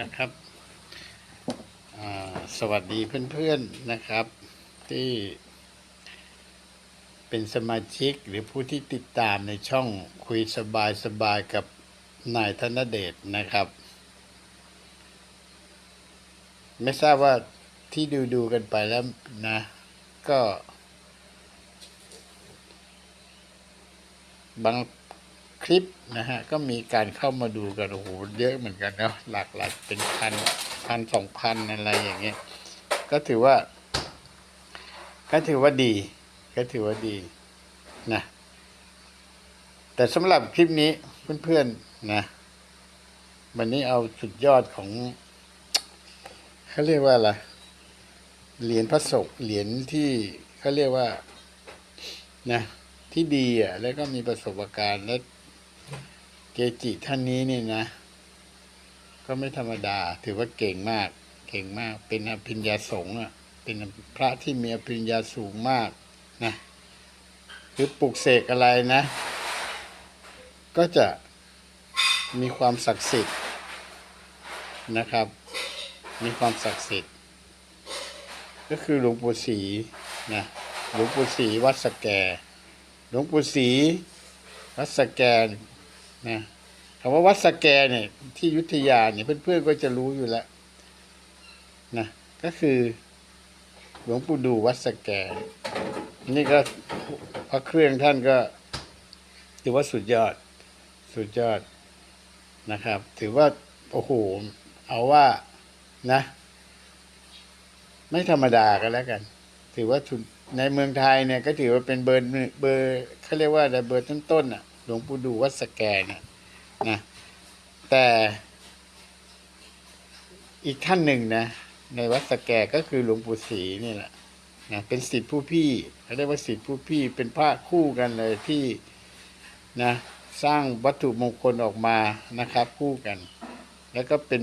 นะครับสวัสดีเพื่อนๆนะครับ ที่เป็นสมาชิกหรือผู้ที่ติดตามในช่องคุยสบายสบายกับนายธนเดชนะครับ ไม่ทราบว่าที่ดูดูๆกันไปแล้วนะ ก็บาง คลิปนะฮะก็มีการเข้ามาดูกันโอ้โหเยอะเหมือนกันเนาะหลากหลายเป็นพันพันสองพันอะไรอย่างเงี้ยก็ถือว่า ก็ถือว่าดี ก็ถือว่าดีนะแต่สำหรับคลิปนี้เพื่อนๆนะวันนี้เอาสุดยอดของเขาเรียกว่าอะไรเหรียญพระศกเหรียญที่เขาเรียกว่านะที่ดีอะแล้วก็มีประสบการณ์และ เกจิท่านนี้นี่นะ ก็ไม่ธรรมดา ถือว่าเก่งมาก เก่งมาก เป็นอภิญญาสงฆ์อะ เป็นพระที่มีอภิญญาสูงมากนะหรือปลุกเสกอะไรนะ ก็จะมีความศักดิ์สิทธิ์นะครับ มีความศักดิ์สิทธิ์ ก็คือหลวงปู่ศรีนะหลวงปู่ศรีวัดสแกหลวงปู่ศรีวัดสแก นะคำว่าวัดสแกเนี่ยที่ยุทธยาเนี่ยเพื่อนๆก็จะรู้อยู่แล้วนะก็คือหลวงปู่ดูวัดสแกนี่ก็พระเครื่องท่านก็ถือว่าสุดยอด สุดยอดนะครับ ถือว่าโอ้โหเอาว่านะ ไม่ธรรมดากันแล้วกัน ถือว่าทุนในเมืองไทยเนี่ยก็ถือว่าเป็นเบอร์เบอร์เขาเรียกว่าเบอร์ต้นๆน่ะ หลวงปู่ดูวัดสแกเนี่ยนะแต่อีกท่านหนึ่งนะ ในวัดสแกก็คือหลวงปู่ศรีนี่แหละนะเป็นสิทธิผู้พี่เขาเรียกว่าสิทธิผู้พี่เป็นพระคู่กันเลยที่นะสร้างวัตถุมงคลออกมานะครับ คู่กัน แล้วก็เป็น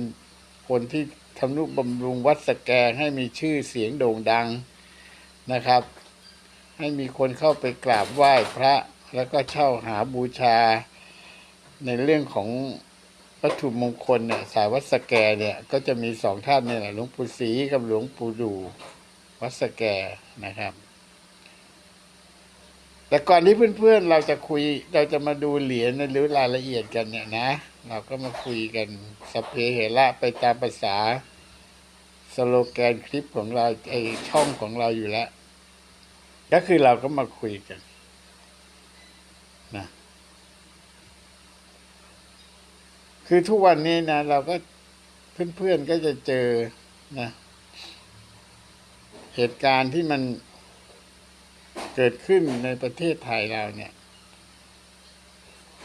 คนที่ทำนุบำรุงวัดสแกให้มีชื่อเสียงโด่งดังนะครับ ให้มีคนเข้าไปกราบไหว้พระ แล้วก็เช่าหาบูชาในเรื่องของวัตถุมงคลเนี่ยสายวัดสแกเนี่ยก็จะมีสองท่านเนี่ยแหละหลวงปู่ศรีกับหลวงปู่ดูวัดสแกนะครับ แต่ก่อนที่เพื่อนๆเราจะคุยเราจะมาดูเหรียญหรือรายละเอียดกันเนี่ยนะ เราก็มาคุยกันสเพเหระไปตามภาษาสโลแกนคลิปของเราไอช่องของเราอยู่แล้ว ก็คือเราก็มาคุยกันนะ คือทุกวันนี้นะ เราก็เพื่อนๆก็จะเจอนะเหตุการณ์ที่มันเกิดขึ้นในประเทศไทยเราเนี่ย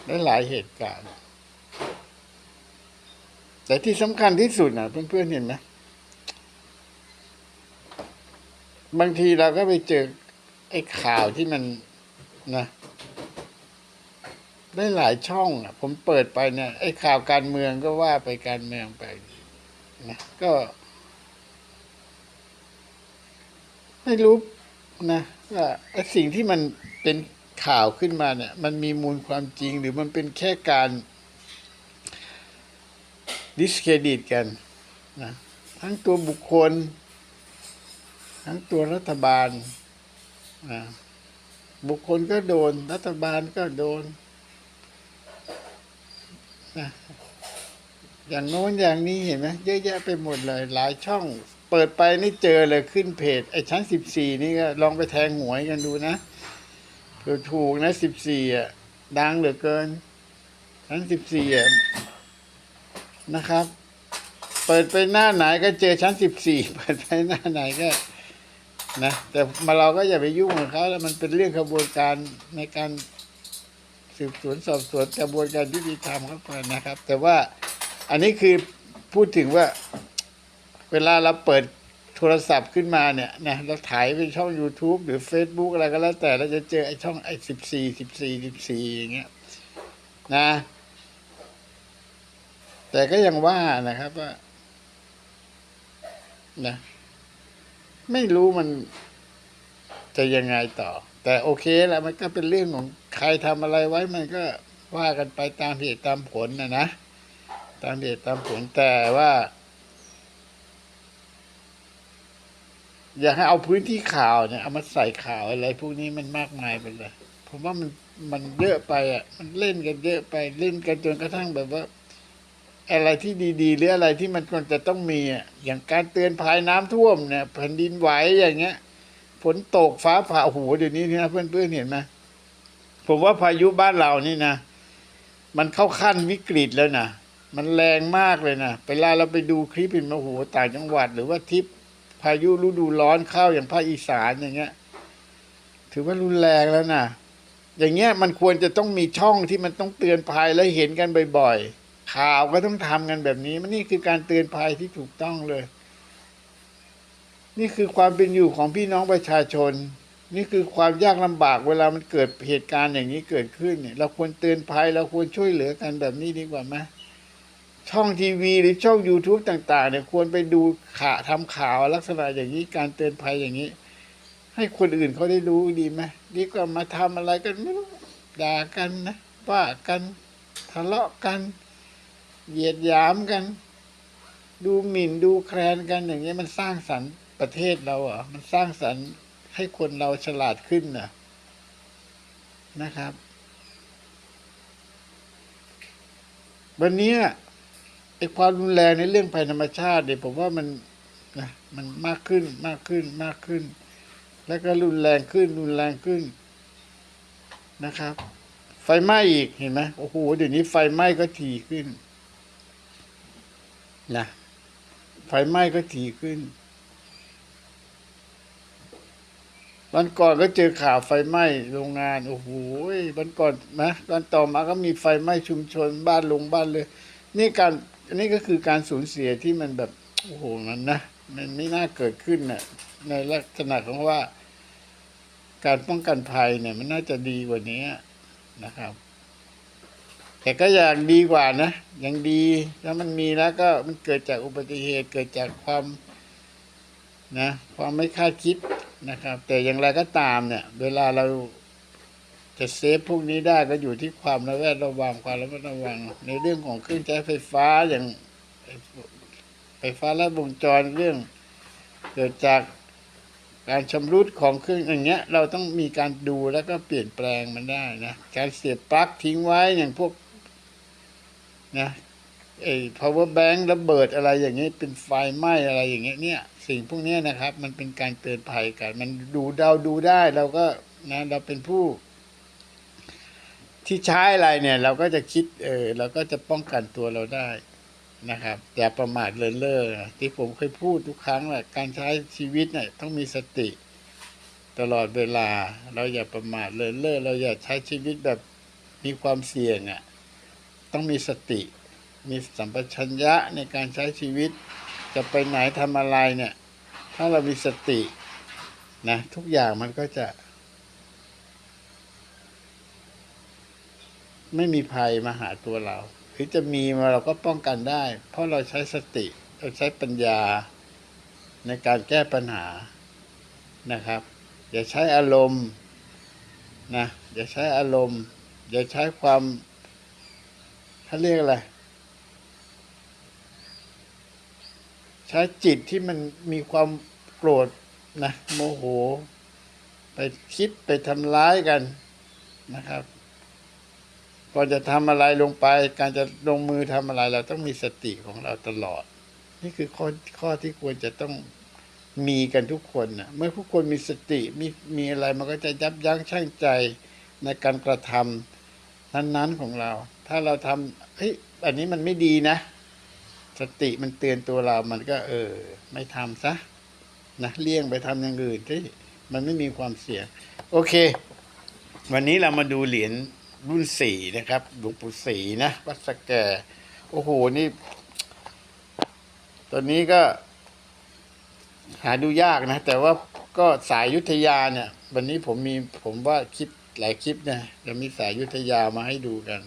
ได้หลายเหตุการณ์ แต่ที่สำคัญที่สุดนะเพื่อนๆเห็นไหมบางทีเราก็ไปเจอไอ้ข่าวที่มันนะ ได้หลายช่องอะ ผมเปิดไปเนี่ยไอ้ข่าวการเมืองก็ว่าไปการเมืองไปนะก็ ไม่รู้นะว่าไอ้สิ่งที่มันเป็นข่าวขึ้นมาเนี่ย มันมีมูลความจริงหรือมันเป็นแค่การดิสเครดิตกันนะทั้งตัวบุคคล ทั้งตัวรัฐบาลนะบุคคลก็โดน รัฐบาลก็โดน อย่างโน้นอย่างนี้เห็นไหมเยอะแยะไปหมดเลย หลายช่อง เปิดไปนี่เจอเลยขึ้นเพจไอ้ชั้นสิบสี่นี่ก็ลองไปแทงหวยกันดูนะเผื่อถูกนะสิบสี่อะ ดังเหลือเกิน ชั้นสิบสี่อะนะครับ เปิดไปหน้าไหนก็เจอชั้นสิบสี่เปิดไปหน้าไหนก็นะแต่มาเราก็อย่าไปยุ่งกับเขาแล้วมันเป็นเรื่องกระบวนการในการ สืบสวนสอบสวนกระบวนการยุติธรรมเข้าไปนะครับ แต่ว่าอันนี้คือพูดถึงว่า เวลาเราเปิดโทรศัพท์ขึ้นมาเนี่ยนะเราถ่ายไปช่อง YouTube หรือ Facebook อะไรก็แล้วแต่เราจะเจอไอ้ช่องไอ้สิบสี่สิบสี่สิบสี่อย่างเงี้ยนะ แต่ก็ยังว่านะครับว่านะไม่รู้มัน จะยังไงต่อ แต่โอเคแล้วมันก็เป็นเรื่องของใครทำอะไรไว้มันก็ว่ากันไปตามเหตุตามผลนะนะ ตามเหตุตามผลแต่ว่า อยากให้เอาพื้นที่ข่าวเนี่ยเอามาใส่ข่าวอะไร พวกนี้มันมากมายไปเลยผมว่ามันมันเยอะไปอะ มันเล่นกันเยอะไปเล่นกันจนกระทั่งแบบว่า อะไรที่ดีๆ หรืออะไรที่มันควรจะต้องมีอะอย่างการเตือนภัยน้ำท่วมเนี่ยแผ่นดินไหวอย่างเงี้ย ฝนตกฟ้าผ่าโอ้โหเดี๋ยวนี้นะเพื่อนๆเห็นไหมผมว่าพายุบ้านเรานี่นะมันเข้าขั้นวิกฤตแล้วนะมันแรงมากเลยนะเวลาเราไปดูคลิปเห็นไหมโอ้โหต่างจังหวัด หรือว่าทริปพายุฤดูร้อนเข้าอย่างภาคอีสานอย่างเงี้ย ถือว่ารุนแรงแล้วนะอย่างเงี้ยมันควรจะต้องมีช่องที่มันต้องเตือนภัยและเห็นกันบ่อยๆข่าวก็ต้องทำกันแบบนี้ มันนี่คือการเตือนภัยที่ถูกต้องเลย นี่คือความเป็นอยู่ของพี่น้องประชาชน นี่คือความยากลำบากเวลามันเกิดเหตุการณ์อย่างนี้เกิดขึ้นเนี่ยเราควรเตือนภัยเราควรช่วยเหลือกันแบบนี้ดีกว่าไหมช่องทีวีหรือช่อง YouTube ต่าง ๆ เนี่ยควรไปดูข่าวทำข่าวลักษณะอย่างนี้การเตือนภัยอย่างนี้ ให้คนอื่นเขาได้รู้ดีไหมดีกว่ามาทำอะไรกันไม่รู้ด่ากันนะว่ากันทะเลาะกัน เหยียดหยามกัน ดูหมิ่นดูแคลนกันอย่างนี้มันสร้างสรรค์ ประเทศเราเหรอมันสร้างสรรค์ให้คนเราฉลาดขึ้นนะนะครับ วันนี้ไอ้ความรุนแรงในเรื่องภัยธรรมชาติเนี่ยผมว่ามันนะมันมากขึ้นมากขึ้นมากขึ้น แล้วก็รุนแรงขึ้นรุนแรงขึ้นนะครับ ไฟไหม้อีกเห็นไหมโอ้โหเดี๋ยวนี้ไฟไหม้ก็ถี่ขึ้นนะไฟไหม้ก็ถี่ขึ้น วันก่อนก็เจอข่าวไฟไหม้โรงงานโอ้โหวันก่อนนะวันต่อมาก็มีไฟไหม้ชุมชนบ้านลงบ้านเลย นี่การอันนี้ก็คือการสูญเสียที่มันแบบโอ้โหมันนะมันไม่น่าเกิดขึ้นน่ะในลักษณะของว่า การป้องกันภัยเนี่ย มันน่าจะดีกว่านี้นะครับ แต่ก็อยากดีกว่านะยังดีแล้วมันมีแล้วก็มันเกิดจากอุบัติเหตุเกิดจากความนะ ความไม่คาดคิด นะครับ แต่อย่างไรก็ตามเนี่ย เวลาเราจะเซฟพวกนี้ได้ก็อยู่ที่ความระแวดระวังความระมัดระวัง ในเรื่องของเครื่องใช้ไฟฟ้าอย่างไฟฟ้าและวงจรเรื่อง เกิดจากการชำรุดของเครื่องอย่างเงี้ย เราต้องมีการดูแล้วก็เปลี่ยนแปลงมันได้นะการเสียบปลั๊กทิ้งไว้อย่างพวกนะ ไอ้ power bank ระเบิดอะไรอย่างนี้ เป็นไฟไหม้อะไรอย่างเงี้ยเนี่ย สิ่งพวกนี้นะครับ มันเป็นการเตือนภัยกัน มันดูเดาดูได้เราก็นะเราเป็นผู้ ที่ใช้อะไรเนี่ย เราก็จะคิดเออเราก็จะป้องกันตัวเราได้นะครับอย่าประมาทเลินเล่อที่ผมเคยพูดทุกครั้งแหละการใช้ชีวิตเนี่ยต้องมีสติ ตลอดเวลา เราอย่าประมาทเลินเล่อเราอย่าใช้ชีวิตแบบมีความเสี่ยงอะ ต้องมีสติ มีสัมปชัญญะในการใช้ชีวิต จะไปไหนทำอะไรเนี่ย ถ้าเรามีสตินะทุกอย่างมันก็จะ ไม่มีภัยมาหาตัวเรา หรือจะมีมาเราก็ป้องกันได้ เพราะเราใช้สติเราใช้ปัญญาในการแก้ปัญหานะครับ อย่าใช้อารมณ์นะอย่าใช้อารมณ์ อย่าใช้ความเขาเรียกอะไร ใช้จิตที่มันมีความโกรธนะโมโห ไปคิดไปทำร้ายกันนะครับก่อนจะทำอะไรลงไป การจะลงมือทำอะไร เราต้องมีสติของเราตลอด นี่คือข้อข้อที่ควรจะต้องมีกันทุกคนนะเมื่อทุกคนมีสติมีมีอะไรมันก็จะยับยั้งชั่งใจในการกระทำนั้นๆของเรา ถ้าเราทำเฮ้ยอันนี้มันไม่ดีนะ สติมันเตือนตัวเรา มันก็ เออ ไม่ทำซะนะเลี่ยงไปทำอย่างอื่นที่มันไม่มีความเสี่ยง โอเค วันนี้เรามาดูเหรียญรุ่นสี่นะครับหลวงปู่ศรีนะวัดสแกโอ้โหนี่ตัวนี้ก็ หาดูยากนะ แต่ว่าก็สายยุทธยาเนี่ย วันนี้ผมมีผมว่าคลิปหลายคลิปนะจะมีสายยุทธยามาให้ดูกัน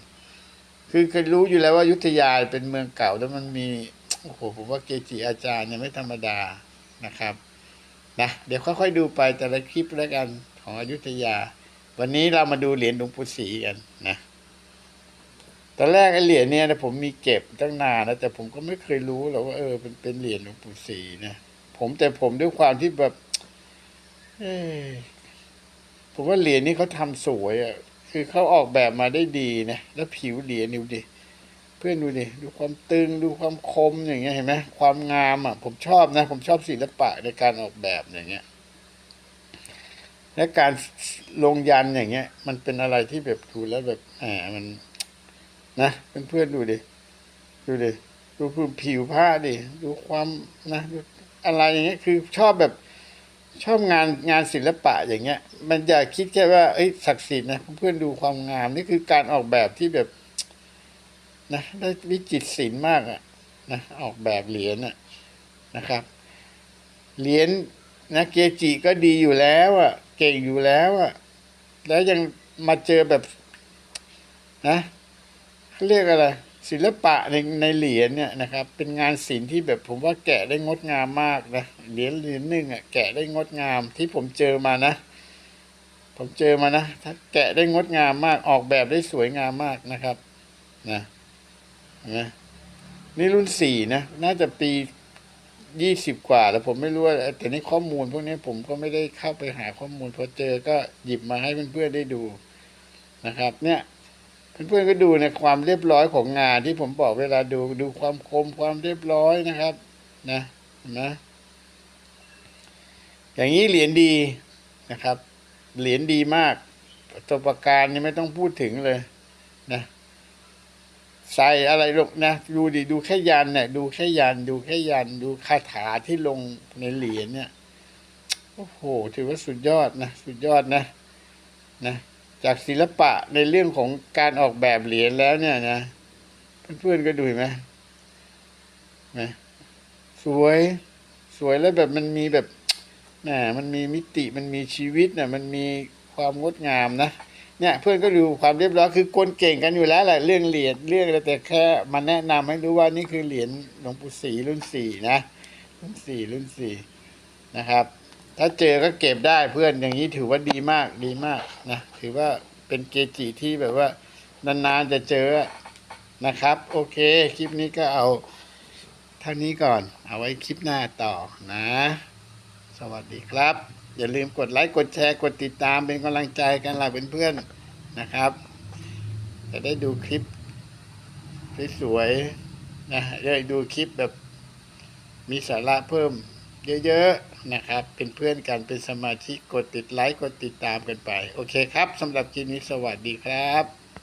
คือเคยรู้อยู่แล้วว่ายุทธยาเป็นเมืองเก่าแล้วมันมีโอ้โหผมว่าเกจิอาจารย์เนี่ยไม่ธรรมดานะครับนะเดี๋ยวค่อยๆดูไปแต่ละคลิปแล้วกันของอยุธยา วันนี้เรามาดูเหรียญหลวงปู่ศรีกันนะตอนแรกไอ้เหรียญเนี่ยนะผมมีเก็บตั้งนานนะแต่ผมก็ไม่เคยรู้หรอกว่าเออเป็นเป็นเหรียญหลวงปู่ศรีนะผมแต่ผมด้วยความที่แบบ เอผมว่าเหรียญนี้เขาทำสวยอะ คือเขาออกแบบมาได้ดีนะแล้วผิวเหรียญดูดิเพื่อนดูดิดูความตึงดูความคมอย่างเงี้ยเห็นไหมความงามอะ ผมชอบนะ ผมชอบศิลปะในการออกแบบอย่างเงี้ยและการลงยันอย่างเงี้ย มันเป็นอะไรที่แบบดูแล้วแบบแหมมัน นะเพื่อนๆดูดิดูดิดูผิวผ้าดิดูความนะดูอะไรอย่างเงี้ยคือชอบแบบ ชอบงานงานศิลปะอย่างเงี้ย มันอย่าคิดแค่ว่าเอ้ยศักดิ์สิทธิ์นะเพื่อนดูความงามนี่คือการออกแบบที่แบบนะได้วิจิตรศิลป์มากอะนะออกแบบเหรียญอะนะครับ เหรียญนะเกจิก็ดีอยู่แล้วอะเก่งอยู่แล้วอะแล้วยังมาเจอแบบนะเขาเรียกอะไร ศิลปะในในเหรียญเนี่ยนะครับ เป็นงานศิลป์ที่แบบผมว่าแกะได้งดงามมากนะเหรียญเหรียญหนึ่งอะแกะได้งดงามที่ผมเจอมานะ ผมเจอมานะถ้าแกะได้งดงามมากออกแบบได้สวยงามมากนะครับนะนไหมนี่รุ่นสี่นะ น่าจะปียี่สิบกว่าแล้วผมไม่รู้ว่าแต่นี่ข้อมูลพวกนี้ผมก็ไม่ได้เข้าไปหาข้อมูลพอเจอก็หยิบมาให้เพื่อนๆได้ดูนะครับ เนี่ย เพื่อนๆก็ดูในความเรียบร้อยของงานที่ผมบอกเวลาดูดูความคมความเรียบร้อยนะครับ นะนไหมอย่างนี้เหรียญดีนะครับ เหรียญดีมากตัวประการนี่ไม่ต้องพูดถึงเลยนะใส่อะไรลงนะดูดิดูแค่ยันเนี่ยดูแค่ยัน ดูแค่ยัน ดูคาถาที่ลงในเหรียญเนี่ยโอ้โห ถือว่าสุดยอดนะ สุดยอดนะ นะ จากศิลปะในเรื่องของการออกแบบเหรียญแล้วเนี่ยนะเพื่อนๆก็ดูเห็นไหมไหมสวยสวยแล้วแบบมันมีแบบแหมมันมีมิติมันมีชีวิตน่ะมันมีความงดงามนะเนี่ยเพื่อนก็ดูความเรียบร้อยคือคนเก่งกันอยู่แล้วแหละเรื่องเหรียญเรื่องอะไรแต่แค่มาแนะนำให้รู้ว่านี่คือเหรียญหลวงปู่ศรีรุ่นสี่นะรุ่นสี่รุ่นสี่นะครับ ถ้าเจอก็เก็บได้เพื่อนอย่างนี้ถือว่าดีมากดีมากนะถือว่าเป็นเกจิที่แบบว่านานๆจะเจอนะครับ โอเค คลิปนี้ก็เอาเท่านี้ก่อน เอาไว้คลิปหน้าต่อนะ สวัสดีครับ อย่าลืมกดไลค์กดแชร์กดติดตามเป็นกำลังใจกันหล่ะเพื่อนๆนะครับ จะได้ดูคลิปสวยๆนะได้ดูคลิปแบบมีสาระเพิ่ม เยอะๆ นะครับ เป็นเพื่อนกันเป็นสมาชิกกดติดไลค์กดติดตามกันไป โอเคครับสำหรับคลิปนี้สวัสดีครับ